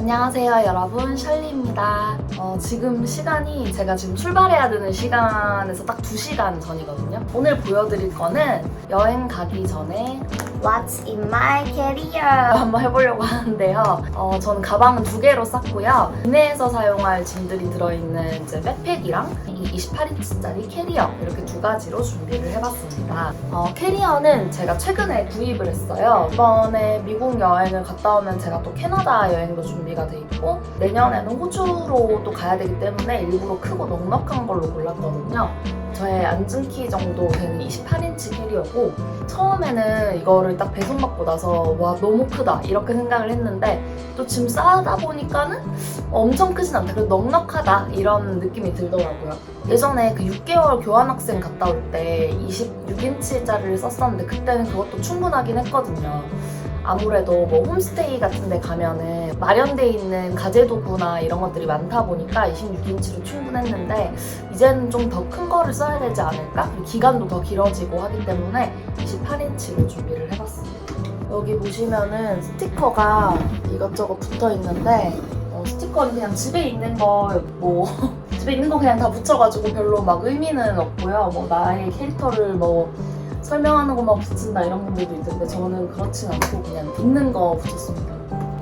안녕하세요 여러분. 셜리입니다. 어, 지금 시간이 제가 지금 출발해야 되는 시간에서 딱 2시간 전이거든요. 오늘 보여드릴 거는 여행 가기 전에 What's in my career? 한번 해보려고 하는데요. 어, 저는 가방은 두 개로 쌌고요. 국내에서 사용할 짐들이 들어있는 이제 백팩이랑 이 28인치짜리 캐리어 이렇게 두 가지로 준비를 해봤습니다. 어, 캐리어는 제가 최근에 구입을 했어요. 이번에 미국 여행을 갔다 오면 제가 또 캐나다 여행도 준비가 돼 있고 내년에는 호주로 또 가야 되기 때문에 일부러 크고 넉넉한 걸로 골랐거든요 저의 앉은 키 정도 되는 28인치 캐리어고 처음에는 이거를 딱 배송받고 나서 와 너무 크다 이렇게 생각을 했는데 또 짐 싸다 보니까는 엄청 크진 않다. 그래도 넉넉하다 이런 느낌이 들더라고요. 예전에 그 6개월 교환학생 갔다 올 때 26인치짜리를 썼었는데 그때는 그것도 충분하긴 했거든요 아무래도 뭐 홈스테이 같은 데 가면은 마련돼 있는 가재도구나 이런 것들이 많다 보니까 26인치로 충분했는데 이제는 좀 더 큰 거를 써야 되지 않을까? 기간도 더 길어지고 하기 때문에 28인치로 준비를 해봤습니다. 여기 보시면은 스티커가 이것저것 붙어 있는데 어, 스티커는 그냥 집에 있는 거뭐 집에 있는 거 그냥 다 붙여가지고 별로 막 의미는 없고요. 뭐 나의 캐릭터를 뭐 설명하는 것만 붙인다 이런 분들도 있는데 저는 그렇진 않고 그냥 있는 거 붙였습니다.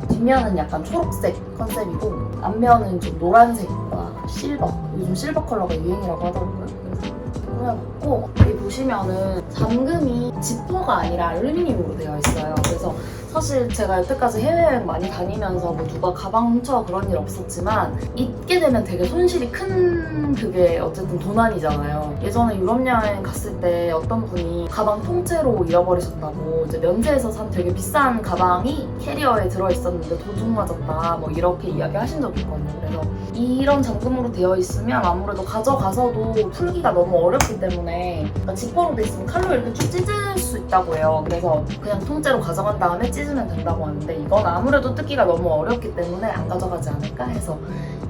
뒷면은 약간 초록색 컨셉이고 앞면은 좀 노란색과 실버 요즘 실버 컬러가 유행이라고 하더라고요. 그래서 꾸며봤고 여기 보시면은 잠금이 지퍼가 아니라 알루미늄으로 되어 있어요. 그래서 사실 제가 여태까지 해외여행 많이 다니면서 뭐 누가 가방 훔쳐 그런 일 없었지만 잊게 되면 되게 손실이 큰 그게 어쨌든 도난이잖아요. 예전에 유럽 여행 갔을 때 어떤 분이 가방 통째로 잃어버리셨다고 이제 면세에서 산 되게 비싼 가방이 캐리어에 들어있었는데 도둑 맞았다 뭐 이렇게 이야기 하신 적이 있거든요. 그래서 이런 잠금으로 되어 있으면 아무래도 가져가서도 풀기가 너무 어렵기 때문에 그러니까 지퍼로 돼 있으면 칼로 이렇게 쭉 찢을 수 있다고 해요. 그래서 그냥 통째로 가져간 다음에 찢으면 된다고 하는데 이건 아무래도 뜯기가 너무 어렵기 때문에 안 가져가지 않을까 해서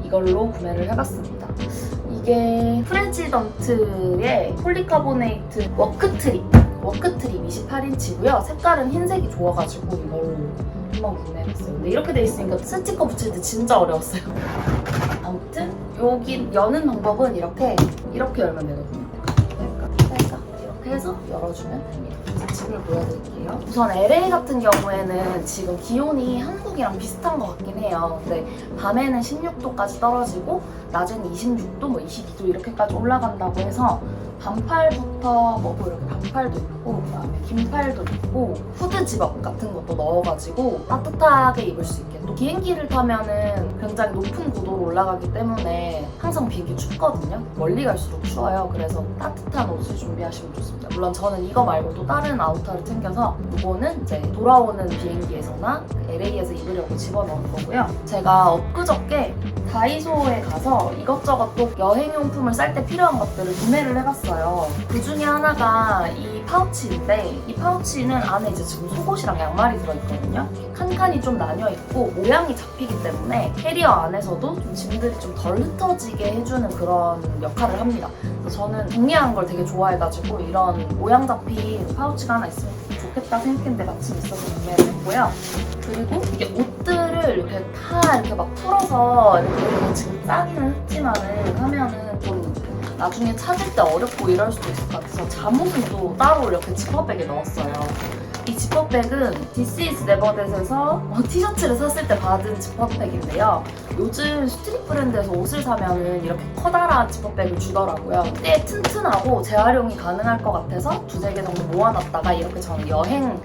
이걸로 구매를 해봤습니다. 이게 프레지던트의 폴리카보네이트 워크트립 워크트립 28인치고요. 색깔은 흰색이 좋아가지고 이걸로 한번 구매해봤어요. 근데 이렇게 돼 있으니까 스티커 붙일 때 진짜 어려웠어요. 아무튼 여기 여는 방법은 이렇게 이렇게 열면 되거든요. 뺄까? 이렇게 해서 열어주면 됩니다. 자, 집을 보여드릴게요. 우선 LA 같은 경우에는 지금 기온이 한국이랑 비슷한 것 같긴 해요. 근데 밤에는 16도까지 떨어지고 낮에는 26도, 뭐 22도 이렇게까지 올라간다고 해서 반팔부터 뭐 이렇게 반팔도 있고 그다음에 긴팔도 있고 후드 집업 같은 것도 넣어가지고 따뜻하게 입을 수 있게. 또 비행기를 타면은 굉장히 높은 고도로 올라가기 때문에 항상 비행기 춥거든요. 멀리 갈수록 추워요. 그래서 따뜻한 옷을 준비하시면 좋습니다. 물론 저는 이거 말고 또 다른 아우터를 챙겨서 이거는 이제 돌아오는 비행기에서나 LA에서 입으려고 집어넣은 거고요. 제가 엊그저께 다이소에 가서 이것저것 또 여행용품을 쌀때 필요한 것들을 구매를 해봤어요. 그 중에 하나가 이 파우치인데 이 파우치는 안에 이제 지금 속옷이랑 양말이 들어있거든요. 칸칸이 좀 나뉘어 있고 모양이 잡히기 때문에 캐리어 안에서도 좀 짐들이 좀 덜 흩어지게 해주는 그런 역할을 합니다. 그래서 저는 정리하는 걸 되게 좋아해가지고 이런 모양 잡힌 파우치가 하나 있으면 좋겠다 생각했는데 마침 있어서 구매를 했고요. 그리고 이게 옷들을 이렇게 다 이렇게 막 풀어서 이렇게 지금 싸기는 했지만은 하면은 좀 나중에 찾을 때 어렵고 이럴 수도 있을 것 같아서 잠옷은 또 따로 이렇게 지퍼백에 넣었어요. 이 지퍼백은 This is Never That에서 어, 티셔츠를 샀을 때 받은 지퍼백인데요. 요즘 스트릿 브랜드에서 옷을 사면은 이렇게 커다란 지퍼백을 주더라고요. 꽤 튼튼하고 재활용이 가능할 것 같아서 두세 개 정도 모아놨다가 이렇게 저는 여행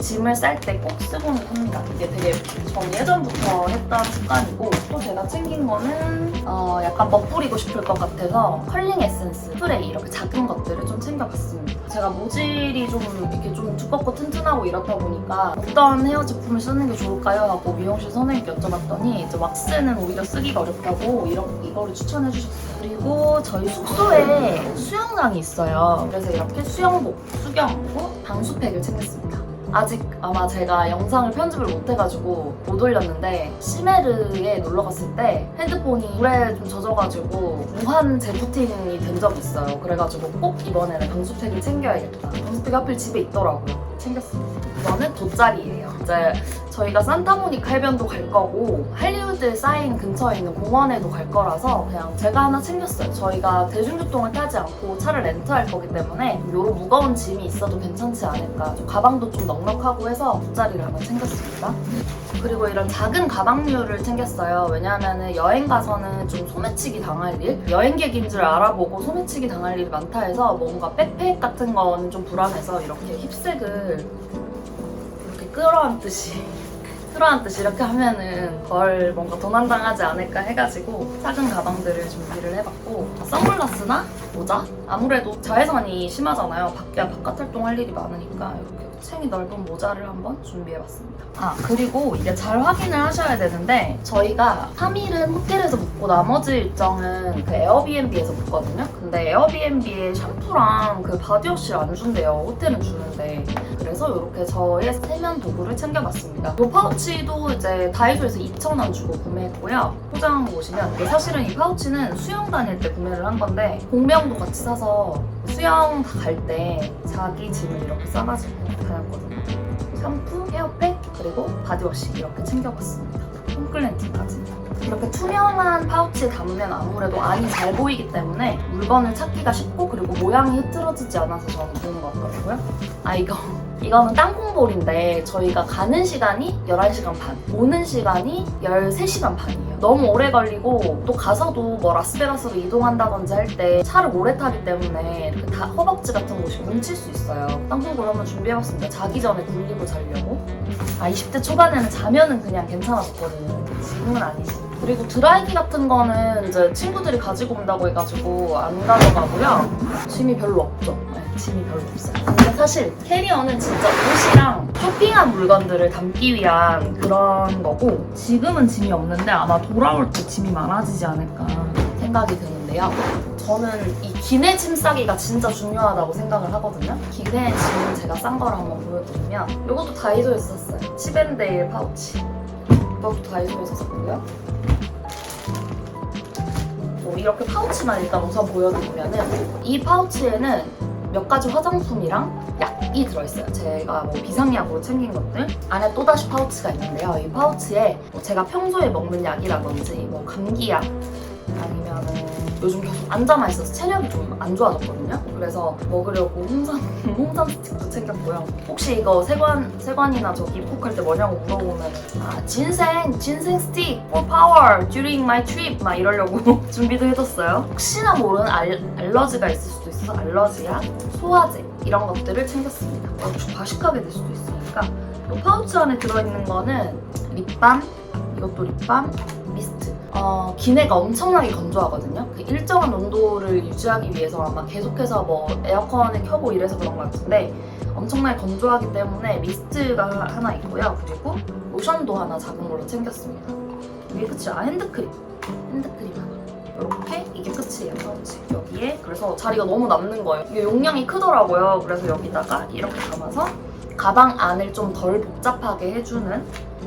짐을 쌀 때 꼭 쓰고는 합니다. 이게 되게 전 예전부터 했던 습관이고 또 제가 챙긴 거는 어, 약간 멋부리고 싶을 것 같아서 컬링 에센스, 스프레이 이렇게 작은 것들을 좀 챙겨봤습니다. 제가 모질이 좀 이렇게 좀 두껍고 튼튼하고 이렇다 보니까 어떤 헤어 제품을 쓰는 게 좋을까요? 하고 미용실 선생님께 여쭤봤더니 이제 왁스는 오히려 쓰기가 어렵다고 이런 이거를 추천해 주셨어요. 그리고 저희 숙소에 수영장이 있어요. 그래서 이렇게 수영복, 수경하고 방수팩을 챙겼습니다. 아직 아마 제가 영상을 편집을 못해가지고 못 올렸는데 시메르에 놀러 갔을 때 핸드폰이 물에 좀 젖어가지고 무한 재부팅이 된 적이 있어요. 그래가지고 꼭 이번에는 방수팩을 챙겨야겠다. 방수팩이 하필 집에 있더라고요. 챙겼습니다. 이거는 돗자리예요. 이제 저희가 산타모니카 해변도 갈 거고 할리우드에 쌓인 근처에 있는 공원에도 갈 거라서 그냥 제가 하나 챙겼어요. 저희가 대중교통을 타지 않고 차를 렌트할 거기 때문에 이런 무거운 짐이 있어도 괜찮지 않을까. 좀 가방도 좀 넉넉하고 해서 돗자리를 하나 챙겼습니다. 그리고 이런 작은 가방류를 챙겼어요. 왜냐하면 여행 가서는 좀 소매치기 당할 일, 여행객인 줄 알아보고 소매치기 당할 일이 많다 해서 뭔가 백팩 같은 거는 좀 불안해서 이렇게 힙색을 이렇게 끌어안듯이 끌어안듯이 이렇게 하면은 덜 뭔가 도난당하지 않을까 해가지고 작은 가방들을 준비를 해봤고 선글라스나 모자? 아무래도 자외선이 심하잖아요. 밖에 바깥 활동할 일이 많으니까 이렇게 챙이 넓은 모자를 한번 준비해봤습니다. 아 그리고 이게 잘 확인을 하셔야 되는데 저희가 3일은 호텔에서 묵고 나머지 일정은 그 에어비앤비에서 묵거든요. 근데 에어비앤비에 샴푸랑 그 바디워시를 안 준대요. 호텔은 주는데. 그래서 이렇게 저의 세면 도구를 챙겨봤습니다. 이 파우치 도 이제 다이소에서 2,000원 주고 구매했고요. 포장 보시면 이게 사실은 이 파우치는 수영 다닐 때 구매를 한 건데 공병도 같이 사서 수영 갈 때 자기 짐을 이렇게 싸가지고 다녔거든요. 샴푸, 헤어팩, 그리고 바디워시 이렇게 챙겨봤습니다. 홈클렌징까지. 이렇게 투명한 파우치에 담으면 아무래도 안이 잘 보이기 때문에 물건을 찾기가 쉽고 그리고 모양이 흐트러지지 않아서 저는 좋은 것 같더라고요. 아 이거 이거는 땅콩볼인데 저희가 가는 시간이 11시간 반, 오는 시간이 13시간 반이에요. 너무 오래 걸리고 또 가서도 뭐 라스베가스로 이동한다든지 할 때 차를 오래 타기 때문에 이렇게 다 허벅지 같은 곳이 뭉칠 수 있어요. 땅콩볼 한번 준비해봤습니다. 자기 전에 굴리고 자려고. 아 20대 초반에는 자면은 그냥 괜찮았거든요. 지금은 아니지. 그리고 드라이기 같은 거는 이제 친구들이 가지고 온다고 해가지고 안 가져가고요. 짐이 별로 없죠. 네, 짐이 별로 없어요. 근데 사실 캐리어는 진짜 옷이랑 쇼핑한 물건들을 담기 위한 그런 거고 지금은 짐이 없는데 아마 돌아올 때 짐이 많아지지 않을까 생각이 드는데요. 저는 이 기내 짐 싸기가 진짜 중요하다고 생각을 하거든요. 기내 짐은 제가 싼 거를 한번 보여드리면 이것도 다이소에서 샀어요. 치밴데일 파우치. 이것도 다이소에서 샀고요. 뭐 이렇게 파우치만 일단 우선 보여드리면은 이 파우치에는 몇 가지 화장품이랑 약이 들어있어요. 제가 뭐 비상약으로 챙긴 것들 안에 또다시 파우치가 있는데요. 이 파우치에 뭐 제가 평소에 먹는 약이라든지 뭐 감기약 아니면은 요즘 계속 앉아만 있어서 체력이 좀 안 좋아졌거든요. 그래서 먹으려고 홍삼 홍삼 스틱도 챙겼고요. 혹시 이거 세관 세관이나 저기 입국할 때 뭐냐고 물어보면 아 진생 진생 스틱 for power during my trip 막 이러려고 준비도 해뒀어요. 혹시나 모르는 알, 알러지가 있을 수 도 있어 서 알러지약, 소화제 이런 것들을 챙겼습니다. 어, 혹시 과식하게 될 수도 있으니까 이 파우치 안에 들어있는 거는 립밤 이것도 립밤 미스트. 어, 기내가 엄청나게 건조하거든요. 그 일정한 온도를 유지하기 위해서 아마 계속해서 뭐 에어컨을 켜고 이래서 그런 것 같은데 엄청나게 건조하기 때문에 미스트가 하나 있고요. 그리고 로션도 하나 작은 걸로 챙겼습니다. 이게 끝이야. 아, 핸드크림. 핸드크림 하나. 이렇게 이게 끝이에요. 파우치. 여기에 그래서 자리가 너무 남는 거예요. 이게 용량이 크더라고요. 그래서 여기다가 이렇게 담아서 가방 안을 좀 덜 복잡하게 해주는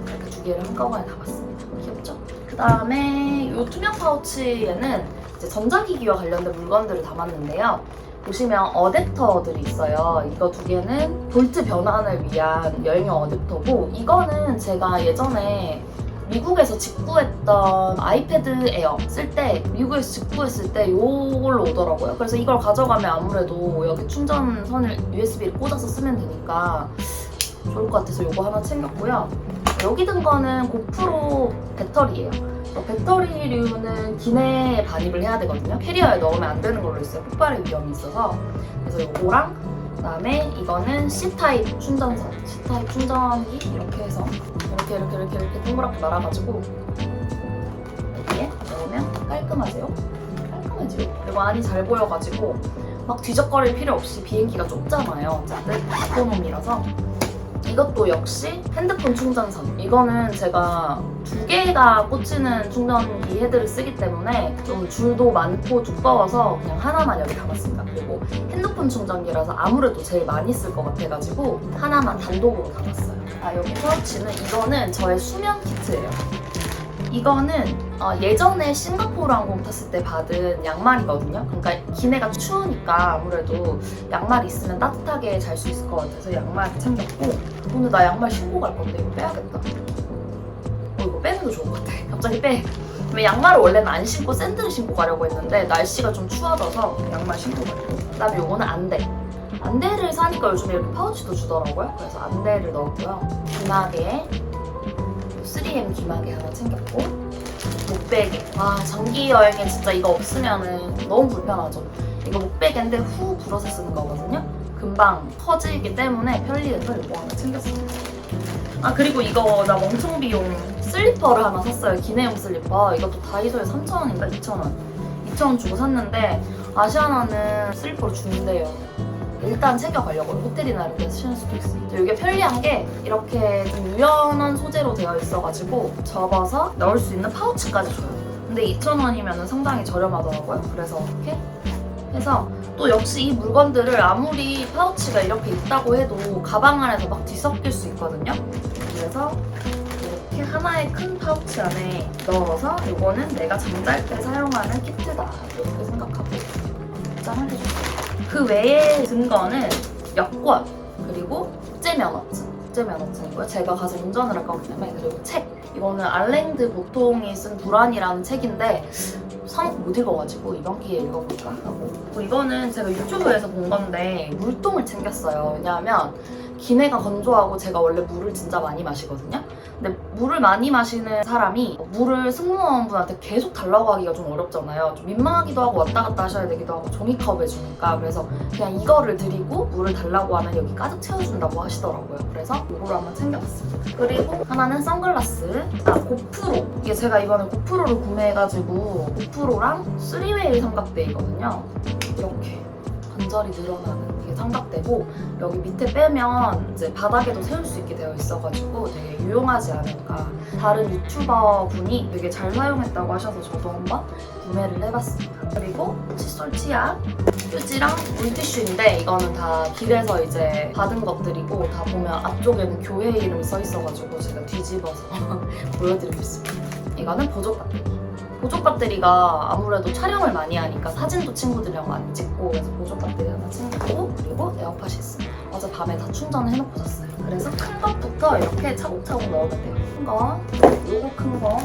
이렇게 두 개를 한꺼번에 담았습니다. 귀엽죠? 그 다음에 이 투명 파우치에는 이제 전자기기와 관련된 물건들을 담았는데요. 보시면 어댑터들이 있어요. 이거 두 개는 볼트 변환을 위한 여행용 어댑터고 이거는 제가 예전에 미국에서 직구했던 아이패드 에어 쓸 때 미국에서 직구했을 때 이걸로 오더라고요. 그래서 이걸 가져가면 아무래도 여기 충전선을 USB를 꽂아서 쓰면 되니까 좋을 것 같아서 이거 하나 챙겼고요. 여기 든 거는 고프로 배터리예요. 어, 배터리류는 기내에 반입을 해야 되거든요. 캐리어에 넣으면 안 되는 걸로 있어요. 폭발의 위험이 있어서. 그래서 이거랑 그다음에 이거는 C 타입 충전선, C 타입 충전기 이렇게 해서 이렇게 이렇게 이렇게 이렇게 동그랗게 말아가지고 여기에 넣으면. 깔끔하지요. 그리고 안이 잘 보여가지고 막 뒤적거릴 필요 없이 비행기가 좁잖아요. 어쨌든 에코놈이라서 이것도 역시 핸드폰 충전선. 이거는 제가 두 개가 꽂히는 충전기 헤드를 쓰기 때문에 좀 줄도 많고 두꺼워서 그냥 하나만 여기 담았습니다. 그리고 핸드폰 충전기라서 아무래도 제일 많이 쓸 것 같아가지고 하나만 단독으로 담았어요. 아 여기 파우치는 이거는 저의 수면 키트예요. 이거는 어, 예전에 싱가포르 항공 탔을 때 받은 양말이거든요. 그러니까 기내가 추우니까 아무래도 양말 있으면 따뜻하게 잘 수 있을 것 같아서 양말 챙겼고 오늘 나 양말 신고 갈 건데 이거 빼야겠다. 어 이거 빼는 게 좋은 것 같아. 갑자기 빼. 왜 양말을 원래는 안 신고 샌들을 신고 가려고 했는데 날씨가 좀 추워져서 양말 신고 갈게요. 그다음에 요거는 안대. 안대를 사니까 요즘에 이렇게 파우치도 주더라고요. 그래서 안대를 넣었고요. 기마개, 3M 기마개 하나 챙겼고 목베개. 와 장기 여행에 진짜 이거 없으면은 너무 불편하죠. 이거 목베개인데 후 불어서 쓰는 거거든요. 금방 터지기 때문에 편리해서 이거 하나 챙겼습니다. 아 그리고 이거 나 멍청 비용 슬리퍼를 하나 샀어요. 기내용 슬리퍼. 이것도 다이소에 3,000원인가 2,000원. 2,000원 주고 샀는데 아시아나는 슬리퍼를 주는데요. 일단 챙겨가려고 호텔이나 데서 신을 수도 있어요. 이게 편리한 게 이렇게 좀 유연한 소재로 되어 있어가지고 접어서 넣을 수 있는 파우치까지 줘요. 근데 2,000원이면 상당히 저렴하더라고요. 그래서 이렇게 해서 또 역시 이 물건들을 아무리 파우치가 이렇게 있다고 해도 가방 안에서 막 뒤섞일 수 있거든요. 그래서 이렇게 하나의 큰 파우치 안에 넣어서 이거는 내가 잠잘 때 사용하는 키트다 이렇게 생각하고 입장을 해줬어요. 그 외에 든 거는 여권 그리고 국제 면허증 국제 면허증이고요. 제가 가서 운전을 할 거기 때문에 그리고 책 이거는 알랭드 보통이 쓴 불안이라는 책인데 사놓고 못 읽어가지고 이번 기회에 읽어볼까 하고 그리고 이거는 제가 유튜브에서 본 건데 물통을 챙겼어요. 왜냐하면 기내가 건조하고 제가 원래 물을 진짜 많이 마시거든요. 근데 물을 많이 마시는 사람이 물을 승무원분한테 계속 달라고 하기가 좀 어렵잖아요. 좀 민망하기도 하고 왔다 갔다 하셔야 되기도 하고 종이컵에 주니까 그래서 그냥 이거를 드리고 물을 달라고 하면 여기 가득 채워준다고 하시더라고요. 그래서 이거를 한번 챙겨봤습니다. 그리고 하나는 선글라스, 아 고프로. 이게 제가 이번에 고프로를 구매해가지고 고프로랑 3웨이 삼각대이거든요. 이렇게 관절이 늘어나는 삼각대고 여기 밑에 빼면 이제 바닥에도 세울 수 있게 되어 있어가지고 되게 유용하지 않을까. 다른 유튜버 분이 되게 잘 사용했다고 하셔서 저도 한번 구매를 해봤습니다. 그리고 칫솔 치약, 휴지랑 물티슈인데 이거는 다 길에서 이제 받은 것들이고 다 보면 앞쪽에는 교회 이름이 써 있어가지고 제가 뒤집어서 보여드리겠습니다. 이거는 보조 배터리. 보조 배터리가 아무래도 촬영을 많이 하니까 사진도 친구들이랑 많이 찍고 그래서 보조 배터리 에어팟이 있습니다. 어제 밤에 다 충전을 해놓고 잤어요. 그래서 큰 것부터 이렇게 차곡차곡 넣으면 돼요. 큰 거, 요거 큰 거 넣고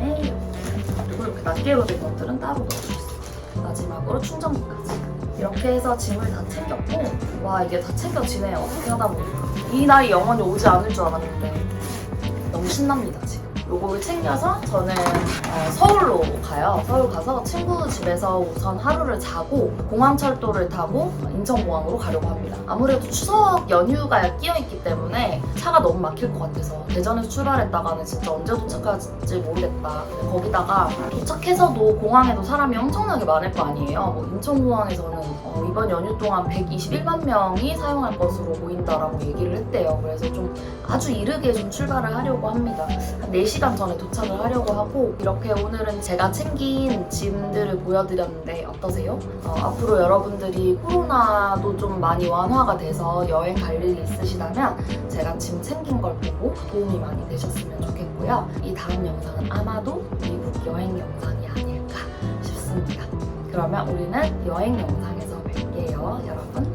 에이 그리고 이렇게 낱개로 된 것들은 따로 있어요. 마지막으로 충전기까지. 이렇게 해서 짐을 다 챙겼고 와 이게 다 챙겨지네요. 어떻게 하다 보니까 이 날이 영원히 오지 않을 줄 알았는데 너무 신납니다 지금. 요거를 챙겨서 저는 어, 서울로 가요. 서울 가서 친구 집에서 우선 하루를 자고 공항철도를 타고 인천공항으로 가려고 합니다. 아무래도 추석 연휴가 끼어있기 때문에 차가 너무 막힐 것 같아서 대전에서 출발했다가는 진짜 언제 도착할지 모르겠다. 거기다가 도착해서도 공항에도 사람이 엄청나게 많을 거 아니에요. 뭐 인천공항에서는 어, 이번 연휴 동안 121만 명이 사용할 것으로 보인다라고 얘기를 했대요. 그래서 좀 아주 이르게 좀 출발을 하려고 합니다. 한 4 시간 전에 도착을 하려고 하고 이렇게 오늘은 제가 챙긴 짐들을 보여드렸는데 어떠세요? 어, 앞으로 여러분들이 코로나도 좀 많이 완화가 돼서 여행 갈 일이 있으시다면 제가 짐 챙긴 걸 보고 도움이 많이 되셨으면 좋겠고요. 이 다음 영상은 아마도 미국 여행 영상이 아닐까 싶습니다. 그러면 우리는 여행 영상에서 뵐게요, 여러분.